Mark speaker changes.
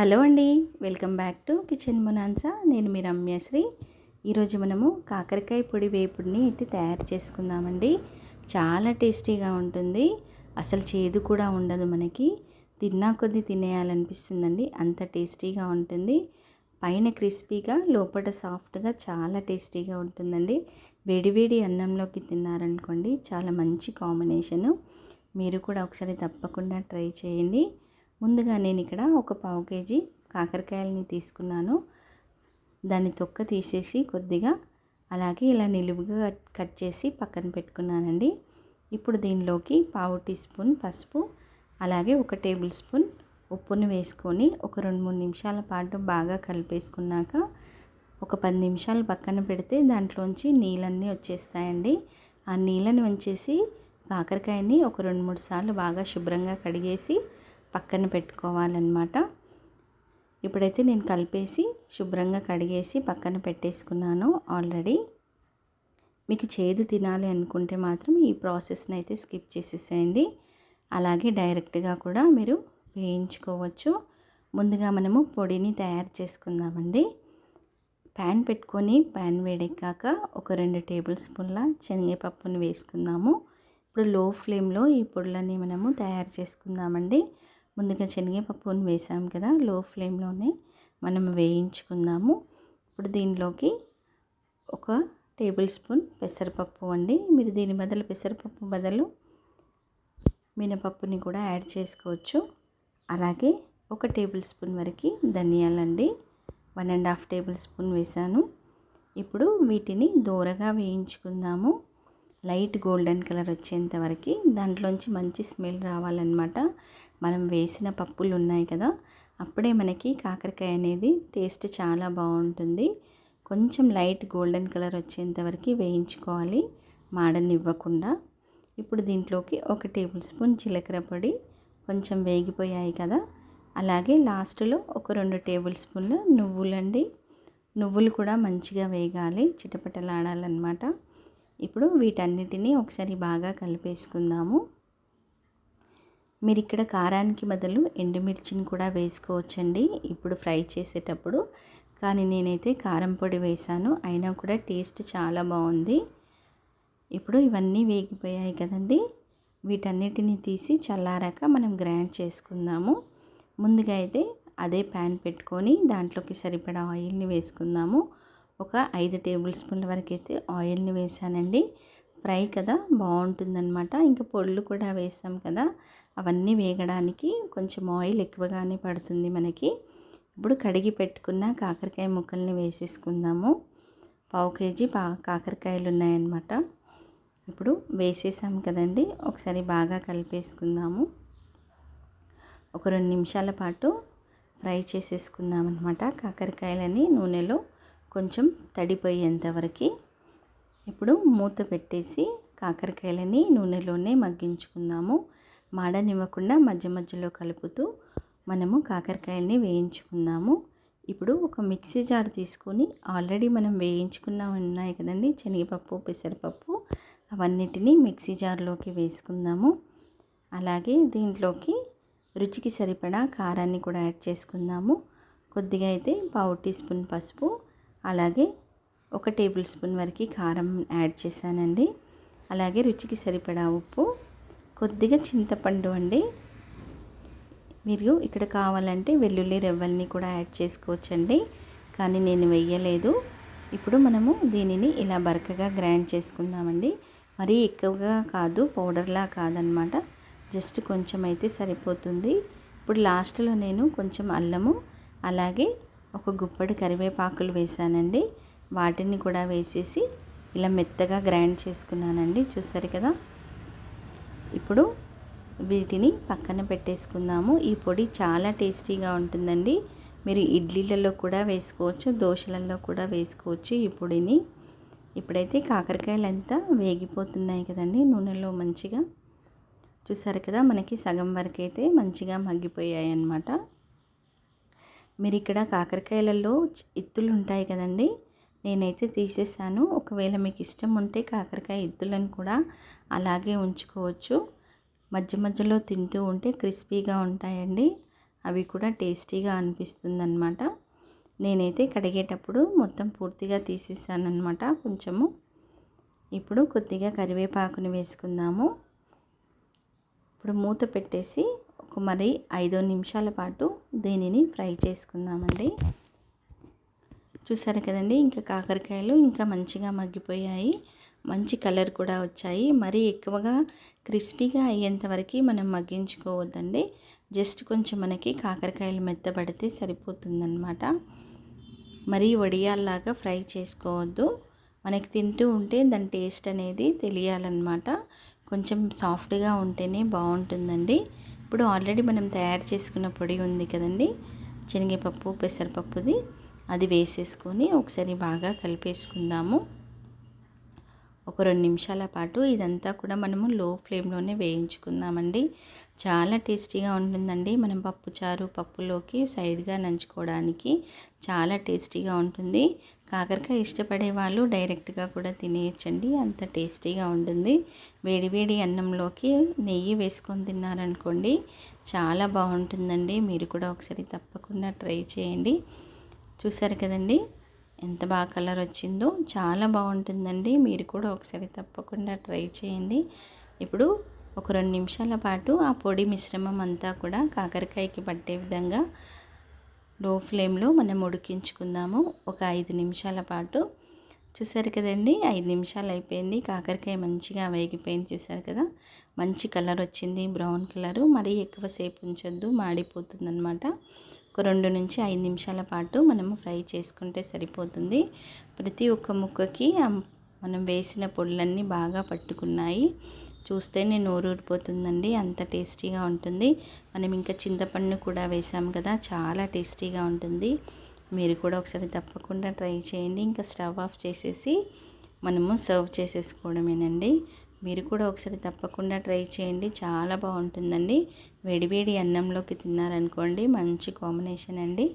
Speaker 1: Hello అండి welcome back to kitchen మొనాన్సా. నేను మీ రమ్యశ్రీ. ఈరోజు మనము కాకరకాయ పొడి వేపుడిని అయితే తయారు చేసుకుందామండి. చాలా టేస్టీగా ఉంటుంది. అసలు చేదు కూడా ఉండదు మనకి. తిన్నా కొద్దీ తినేయాలనిపిస్తుందండి. అంత టేస్టీగా ఉంటుంది. పైన క్రిస్పీగా లోపల సాఫ్ట్గా చాలా టేస్టీగా ఉంటుందండి. వేడివేడి అన్నంలోకి తిన్నారనుకోండి చాలా మంచి కాంబినేషను. మీరు కూడా ఒకసారి తప్పకుండా ట్రై చేయండి. ముందుగా నేను ఇక్కడ ఒక పావు కేజీ కాకరకాయలని తీసుకున్నాను. దాన్ని తొక్క తీసేసి కొద్దిగా అలాగే ఇలా నిలువుగా కట్ చేసి పక్కన పెట్టుకున్నానండి. ఇప్పుడు దీనిలోకి పావు టీ స్పూన్ పసుపు అలాగే ఒక టేబుల్ స్పూన్ ఉప్పును వేసుకొని ఒక రెండు మూడు నిమిషాల పాటు బాగా కలిపేసుకున్నాక ఒక పది నిమిషాలు పక్కన పెడితే దాంట్లోంచి నీళ్ళన్నీ వచ్చేస్తాయండి. ఆ నీళ్ళని వంచేసి కాకరకాయని ఒక రెండు మూడు సార్లు బాగా శుభ్రంగా కడిగేసి పక్కన పెట్టుకోవాలన్నమాట. ఇప్పుడైతే నేను కలిపేసి శుభ్రంగా కడిగేసి పక్కన పెట్టేసుకున్నాను ఆల్రెడీ. మీకు చేదు తినాలి అనుకుంటే మాత్రం ఈ ప్రాసెస్ని అయితే స్కిప్ చేసేసేయండి. అలాగే డైరెక్ట్గా కూడా మీరు వేయించుకోవచ్చు. ముందుగా మనము పొడిని తయారు చేసుకుందామండి. ప్యాన్ పెట్టుకొని ప్యాన్ వేడెక్కాక ఒక రెండు టేబుల్ స్పూన్ల శనగపప్పును వేసుకుందాము. ఇప్పుడు లో ఫ్లేమ్లో ఈ పొడులని మనము తయారు చేసుకుందామండి. ముందుగా శనగపప్పును వేసాం కదా లో ఫ్లేమ్లోనే మనం వేయించుకుందాము. ఇప్పుడు దీనిలోకి ఒక టేబుల్ స్పూన్ పెసరపప్పు అండి. మీరు దీని బదులు పెసరపప్పు బదులు మినపప్పుని కూడా యాడ్ చేసుకోవచ్చు. అలాగే ఒక టేబుల్ స్పూన్ వరకు ధనియాలండి one and half table spoon వేసాను. ఇప్పుడు వీటిని దూరగా వేయించుకుందాము. లైట్ గోల్డెన్ కలర్ వచ్చేంత వరకు దాంట్లోంచి మంచి స్మెల్ రావాలన్నమాట. మనం వేసిన పప్పులు ఉన్నాయి కదా అప్పుడే మనకి కాకరకాయ అనేది టేస్ట్ చాలా బాగుంటుంది. కొంచెం లైట్ గోల్డెన్ కలర్ వచ్చేంత వరకు వేయించుకోవాలి మాడనివ్వకుండా. ఇప్పుడు దీంట్లోకి ఒక టేబుల్ స్పూన్ జీలకర్ర పొడి కొంచెం వేగిపోయాయి కదా అలాగే లాస్ట్లో ఒక రెండు టేబుల్ స్పూన్ల నువ్వులండి. నువ్వులు కూడా మంచిగా వేగాలి చిటపటలాడాలన్నమాట. ఇప్పుడు వీటన్నిటిని ఒకసారి బాగా కలిపేసుకుందాము. మీరు ఇక్కడ కారానికి బదులు ఎండుమిర్చిని కూడా వేసుకోవచ్చండి. ఇప్పుడు ఫ్రై చేసేటప్పుడు. కానీ నేనైతే కారం పొడి వేసాను. అయినా కూడా టేస్ట్ చాలా బాగుంది. ఇప్పుడు ఇవన్నీ వేగిపోయాయి కదండి. వీటన్నిటిని తీసి చల్లారాక మనం గ్రైండ్ చేసుకుందాము. ముందుగా అయితే అదే ప్యాన్ పెట్టుకొని దాంట్లోకి సరిపడా ఆయిల్ని వేసుకుందాము. ఒక ఐదు టేబుల్ స్పూన్ల వరకు అయితే ఆయిల్ని వేసానండి. ఫ్రై కదా బాగుంటుందన్నమాట. ఇంకా పొళ్ళు కూడా వేసాం కదా అవన్నీ వేగడానికి కొంచెం ఆయిల్ ఎక్కువగానే పడుతుంది మనకి. ఇప్పుడు కడిగి పెట్టుకున్న కాకరకాయ ముక్కల్ని వేసేసుకుందాము. పావు కేజీ పా కాకరకాయలు ఉన్నాయన్నమాట ఇప్పుడు వేసేసాం కదండి ఒకసారి బాగా కలిపేసుకుందాము. ఒక రెండు నిమిషాల పాటు ఫ్రై చేసేసుకుందాం అనమాట కాకరకాయలని నూనెలో. కొంచెం తడిపోయేంతవరకు ఇప్పుడు మూత పెట్టేసి కాకరకాయలని నూనెలోనే మగ్గించుకుందాము. మాడనివ్వకుండా మధ్య మధ్యలో కలుపుతూ మనము కాకరకాయల్ని వేయించుకుందాము. ఇప్పుడు ఒక మిక్సీ జార్ తీసుకొని ఆల్రెడీ మనం వేయించుకున్న ఉన్నాయి కదండి శనగపప్పు పెసరపప్పు అవన్నిటిని మిక్సీ జార్లోకి వేసుకుందాము. అలాగే దీంట్లోకి రుచికి సరిపడా కారాన్ని కూడా యాడ్ చేసుకుందాము. కొద్దిగా అయితే పావు టీ స్పూన్ పసుపు అలాగే ఒక టేబుల్ స్పూన్ వరకు కారం యాడ్ చేశానండి. అలాగే రుచికి సరిపడా ఉప్పు కొద్దిగా చింతపండు అండి. మీరు ఇక్కడ కావాలంటే వెల్లుల్లి రెవ్వల్ని కూడా యాడ్ చేసుకోవచ్చండి. కానీ నేను వెయ్యలేదు. ఇప్పుడు మనము దీనిని ఇలా బరకగా గ్రైండ్ చేసుకుందామండి. మరీ ఎక్కువగా కాదు పౌడర్లా కాదనమాట. జస్ట్ కొంచెం అయితే సరిపోతుంది. ఇప్పుడు లాస్ట్లో నేను కొంచెం అల్లము అలాగే ఒక గుప్పడి కరివేపాకులు వేసానండి వాటిని కూడా వేసేసి ఇలా మెత్తగా గ్రైండ్ చేసుకున్నానండి. చూసారు కదా? ఇప్పుడు వీటిని పక్కన పెట్టేసుకుందాము. ఈ పొడి చాలా టేస్టీగా ఉంటుందండి. మీరు ఇడ్లీలలో కూడా వేసుకోవచ్చు దోశలలో కూడా వేసుకోవచ్చు ఈ పొడిని. ఇప్పుడైతే కాకరకాయలు అంతా వేగిపోతున్నాయి కదండి నూనెలో మంచిగా. చూసారు కదా? మనకి సగం వరకు అయితే మంచిగా మగ్గిపోయాయి అన్నమాట మీరు ఇక్కడ కాకరకాయలలో ఇత్తులు ఉంటాయి కదండి. నేనైతే తీసేసాను. ఒకవేళ మీకు ఇష్టం ఉంటే కాకరకాయ ఇత్తులను కూడా అలాగే ఉంచుకోవచ్చు. మధ్య మధ్యలో తింటూ ఉంటే క్రిస్పీగా ఉంటాయండి. అవి కూడా టేస్టీగా అనిపిస్తుంది అనమాట నేనైతే కడిగేటప్పుడు మొత్తం పూర్తిగా తీసేసాను అనమాట కొంచెము. ఇప్పుడు కొద్దిగా కరివేపాకుని వేసుకుందాము. ఇప్పుడు మూత పెట్టేసి ఒక మరి ఐదు నిమిషాల పాటు దీనిని ఫ్రై చేసుకుందామండి. చూసారు కదండి ఇంకా కాకరకాయలు ఇంకా మంచిగా మగ్గిపోయాయి. మంచి కలర్ కూడా వచ్చాయి. మరీ ఎక్కువగా క్రిస్పీగా అయ్యేంత వరకు మనం మగ్గించుకోవద్దండి. జస్ట్ కొంచెం మనకి కాకరకాయలు మెత్తబడితే సరిపోతుందన్నమాట. మరీ వడియాల్లాగా ఫ్రై చేసుకోవద్దు. మనకి తింటూ ఉంటే దాని టేస్ట్ అనేది తెలియాలన్నమాట. కొంచెం సాఫ్ట్గా ఉంటేనే బాగుంటుందండి. ఇప్పుడు ఆల్రెడీ మనం తయారు చేసుకున్న పొడి ఉంది కదండి. శనగపప్పు పెసరపప్పుది. అది వేసేసుకొని ఒకసారి బాగా కలిపేసుకుందాము. ఒక రెండు నిమిషాల పాటు ఇదంతా కూడా మనము లో ఫ్లేమ్లోనే వేయించుకుందామండి. చాలా టేస్టీగా ఉంటుందండి మనం పప్పుచారు పప్పులోకి సైడ్గా నంచుకోవడానికి. చాలా టేస్టీగా ఉంటుంది. కాకరకాయ ఇష్టపడే వాళ్ళు డైరెక్ట్గా కూడా తినేయచ్చండి. అంత టేస్టీగా ఉంటుంది. వేడివేడి అన్నంలోకి నెయ్యి వేసుకొని తిన్నారనుకోండి చాలా బాగుంటుందండి. మీరు కూడా ఒకసారి తప్పకుండా ట్రై చేయండి. చూసారు కదండి? ఎంత బాగా కలర్ వచ్చిందో చాలా బాగుంటుందండి. మీరు కూడా ఒకసారి తప్పకుండా ట్రై చేయండి. ఇప్పుడు ఒక రెండు నిమిషాల పాటు ఆ పొడి మిశ్రమం అంతా కూడా కాకరకాయకి పట్టే విధంగా లో ఫ్లేమ్లో మనం ఉడికించుకుందాము. ఒక ఐదు నిమిషాల పాటు. చూసారు కదండి? ఐదు నిమిషాలు అయిపోయింది. కాకరకాయ మంచిగా వేగిపోయింది. చూసారు కదా? మంచి కలర్ వచ్చింది. Brown colour. మరీ ఎక్కువసేపు ఉంచొద్దు. మాడిపోతుందనమాట ఒక రెండు నుంచి ఐదు నిమిషాల పాటు మనము ఫ్రై చేసుకుంటే సరిపోతుంది. ప్రతి ఒక్క ముక్కకి మనం వేసిన పొడులన్నీ బాగా పట్టుకున్నాయి. చూస్తేనే నోరు ఊరిపోతుందండి. అంత టేస్టీగా ఉంటుంది. మనం ఇంకా చింతపండు కూడా వేసాం కదా చాలా టేస్టీగా ఉంటుంది. మీరు కూడా ఒకసారి తప్పకుండా ట్రై చేయండి. ఇంకా స్టవ్ ఆఫ్ చేసేసి మనము సర్వ్ చేసేసుకోవడమేనండి. మీరు కూడా ఒకసారి తప్పకుండా ట్రై చేయండి. చాలా బాగుంటుందండి. వేడివేడి అన్నంలోకి తిన్నారనుకోండి మంచి కాంబినేషన్ అండి.